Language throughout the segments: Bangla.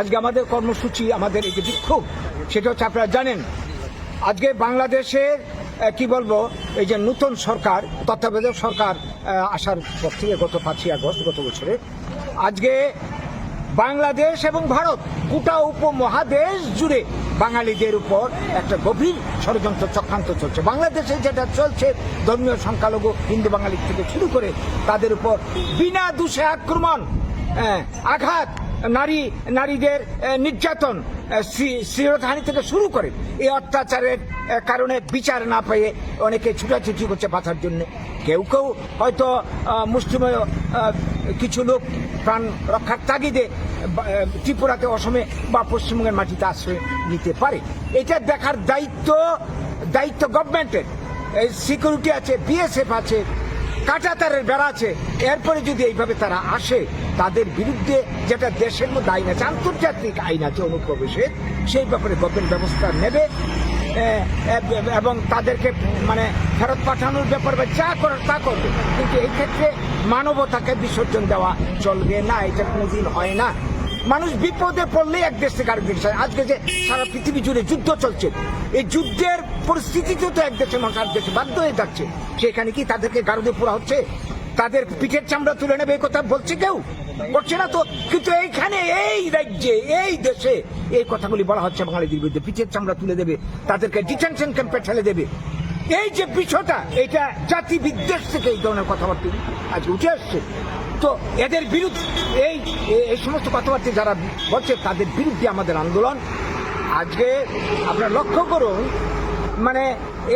আজকে আমাদের কর্মসূচি, আমাদের এই যে বিক্ষোভ, সেটা হচ্ছে আপনারা জানেন, আজকে বাংলাদেশের কি বলব, এই যে নতুন সরকার, তত্ত্বাবধায়ক সরকার আসার পর থেকে গত পাঁচই আগস্ট, গত বছরে, আজকে বাংলাদেশ এবং ভারত গোটা উপমহাদেশ জুড়ে বাঙালিদের উপর একটা গভীর ষড়যন্ত্র চক্রান্ত চলছে। বাংলাদেশে যেটা চলছে, ধর্মীয় সংখ্যালঘু হিন্দু বাঙালি থেকে শুরু করে তাদের উপর বিনা দোষে আক্রমণ আঘাত নারী নারীদের নির্যাতন শ্রীরথানি থেকে শুরু করে এই অত্যাচারের কারণে বিচার না পেয়ে অনেকে ছুটাছুটি করছে বাঁচার জন্য। কেউ কেউ হয়তো আহ, কিছু লোক প্রাণ রক্ষার তাগিদে ত্রিপুরাতে অসমে বা পশ্চিমবঙ্গের মাটিতে আশ্রয় নিতে পারে। এটা দেখার দায়িত্ব দায়িত্ব গভর্নমেন্টের সিকিউরিটি আছে বিএসএফ আছে কাটাতারের বেড়া আছে। এরপরে যদি এইভাবে তারা আসে, তাদের বিরুদ্ধে যেটা দেশের মধ্যে আইন আছে, আন্তর্জাতিক আইন আছে, অনুপ্রবেশের, সেই ব্যাপারে গভর্নমেন্ট ব্যবস্থা নেবে এবং তাদেরকে মানে ফেরত পাঠানোর ব্যাপার বা যা করার তা করবে। কিন্তু এই ক্ষেত্রে মানবতাকে বিসর্জন দেওয়া চলবে না, এটা কোনোদিন হয় না। মানুষ বিপদে পড়লে এক দেশ থেকে আরেক দেশে আজকে যে সারা পৃথিবী জুড়ে যুদ্ধ চলছে, এই যুদ্ধের পরিস্থিতিতে তো এক দেশের মানুষ আরেক দেশে বাধ্য হয়ে যাচ্ছে। সেখানে কি তাদেরকে গারদে পোড়া হচ্ছে? তাদের পিঠের চামড়া তুলে নেবে কথা বলছে কেউ? করছে না তো। কিন্তু এইখানে, এই রাজ্যে, এই দেশে এই কথাগুলি বলা হচ্ছে বাঙালিদের বিরুদ্ধে। পিঠের চামড়া তুলে দেবে, তাদেরকে ডিটেনশন ক্যাম্পে ঠেলে দেবে। এই যে বিষয়টা, এটা জাতি বিদ্বেষ থেকে এই ধরনের কথাবার্তা আজ উঠে আসছে। তো এদের বিরুদ্ধে এই এই সমস্ত কথাবার্তা যারা বলছে, তাদের বিরুদ্ধে আমাদের আন্দোলন। আজকে আপনারা লক্ষ্য করুন মানে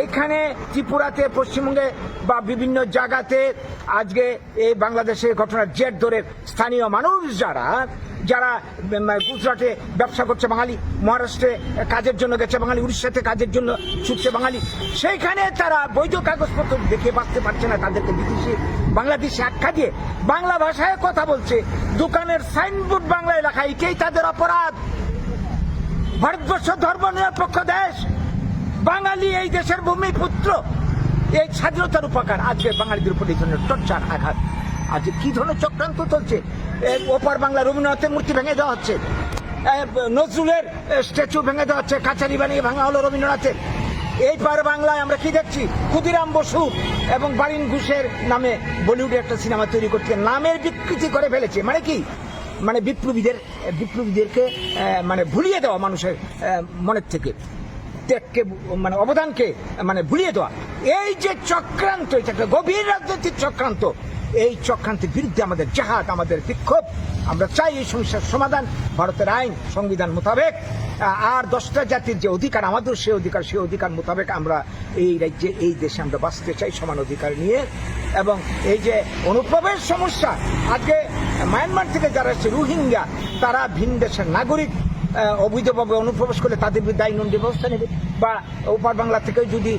এখানে ত্রিপুরাতে, পশ্চিমবঙ্গে বা বিভিন্ন জায়গাতে আজকে এই বাংলাদেশের ঘটনার জের ধরে স্থানীয় মানুষ যারা যারা গুজরাটে ব্যবসা করছে, বাঙালি মহারাষ্ট্রে কাজের জন্য গেছে, বাঙালি উড়িষ্যাতে কাজের জন্য ছুটছে বাঙালি, সেইখানে তারা বৈধ কাগজপত্র দেখে বাঁচতে পারছে না তাদেরকে বিদেশি, বাংলাদেশে আখ্যা দিয়ে। বাংলা ভাষায় কথা বলছে, দোকানের সাইনবোর্ড বাংলায় লেখা একেই তাদের অপরাধ। ভারতবর্ষ ধর্ম নিরপেক্ষ দেশ। বাঙালি এই দেশের ভূমিপুত্র। এই স্বাধীনতার উপকার। আজকে বাঙালিদের উপর এই ধরনের টর্চার, আঘাত। আজকে কি ধরনের চক্রান্ত চলছে? ওপার বাংলা রবীন্দ্রনাথের মূর্তি ভেঙে দেওয়া হচ্ছে। নজরুলের স্ট্যাচু ভেঙে দেওয়া হচ্ছে, কাছারি বানিয়ে ভাঙা হলো রবীন্দ্রনাথের। এই পার বাংলায় আমরা কি দেখছি? ক্ষুদিরাম বসু এবং বারিন ঘুষের নামে বলিউডে একটা সিনেমা তৈরি করছে, নামের বিকৃতি করে ফেলেছে। মানে কি? মানে বিপ্লবীদের, বিপ্লবীদেরকে মানে ভুলিয়ে দেওয়া মানুষের মনের থেকে। ত্যাগকে মানে অবদানকে মানে ভুলিয়ে দেওয়া। এই যে চক্রান্ত গভীর রাজনৈতিক চক্রান্ত। এই চক্রান্তের বিরুদ্ধে আমাদের জাহাজ আমাদের বিক্ষোভ। আমরা চাই এই সমস্যার সমাধান। ভারতের আইন, সংবিধান মোতাবেক। আর দশটা জাতির যে অধিকার আমাদের সে অধিকার সে অধিকার মোতাবেক আমরা এই রাজ্যে, এই দেশে আমরা বাঁচতে চাই সমান অধিকার নিয়ে। এবং এই যে অনুপ্রবেশ সমস্যা, আজকে মায়ানমার থেকে যারা এসছে, রোহিঙ্গা, তারা ভিন দেশের নাগরিক। অবৈধভাবে অনুপ্রবেশ করলে তাদের বিরুদ্ধে আইনন্ডী ব্যবস্থা নেবে। বা ওপার বাংলা থেকে যদি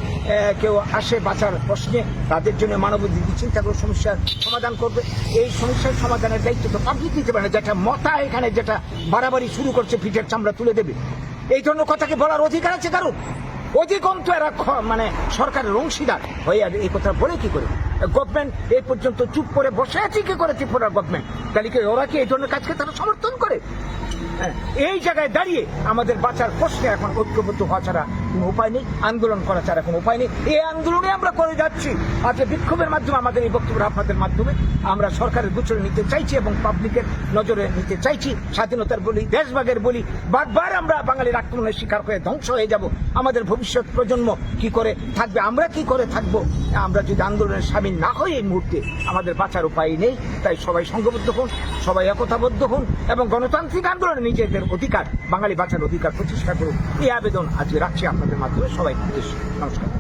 কেউ আসে বাঁচার প্রশ্নে, তাদের জন্য মানবাধিকার চিন্তা করে সমস্যার সমাধান করবে। এই সমস্যার সমাধানের দায়িত্ব তো পাবলিক নিতে পারে যেটা মতা এখানে যেটা বাড়াবাড়ি শুরু করছে, পিঠের চামড়া তুলে দেবে। এই ধরনের কথাকে বলার অধিকার আছে কারণ অধিকন্ত এরা মানে সরকারের অংশীদার হয়ে এই কথা বলে কি করে? গভর্নমেন্ট এই পর্যন্ত চুপ করে বসে আছে কি করে ত্রিপুরার গভর্নমেন্ট? তাহলে কি ওরা কি এই ধরনের কাজকে তারা সমর্থন করে? এই জায়গায় দাঁড়িয়ে আমাদের বাঁচার প্রশ্নে এখন ঐক্যবদ্ধ হওয়া ছাড়া কোনো উপায় নেই, আন্দোলন করা ছাড়া কোনো উপায় নেই। এই আন্দোলনে আমরা করে যাচ্ছি। আজকে বিক্ষোভের মাধ্যমে, আমাদের এই বক্তব্য আপনাদের মাধ্যমে আমরা সরকারের গোচরে নিতে চাইছি এবং পাবলিকের নজরে নিতে চাইছি। স্বাধীনতার বলি, দেশভাগের বলি, বারবার আমরা বাঙালির আক্রমণের শিকার হয়ে ধ্বংস হয়ে যাব। আমাদের ভবিষ্যৎ প্রজন্ম কি করে থাকবে, আমরা কি করে থাকব? আমরা যদি আন্দোলনের সামিল না হই এই মুহূর্তে, আমাদের বাঁচার উপায় নেই। তাই সবাই সংঘবদ্ধ হন, সবাই একতাবদ্ধ হন এবং গণতান্ত্রিক আন্দোলনে নিজেদের অধিকার, বাঙালি বাঁচার অধিকার প্রতিষ্ঠা করুন। এই আবেদন আজকে রাখছি আপনাদের মাধ্যমে। সবাই নমস্কার।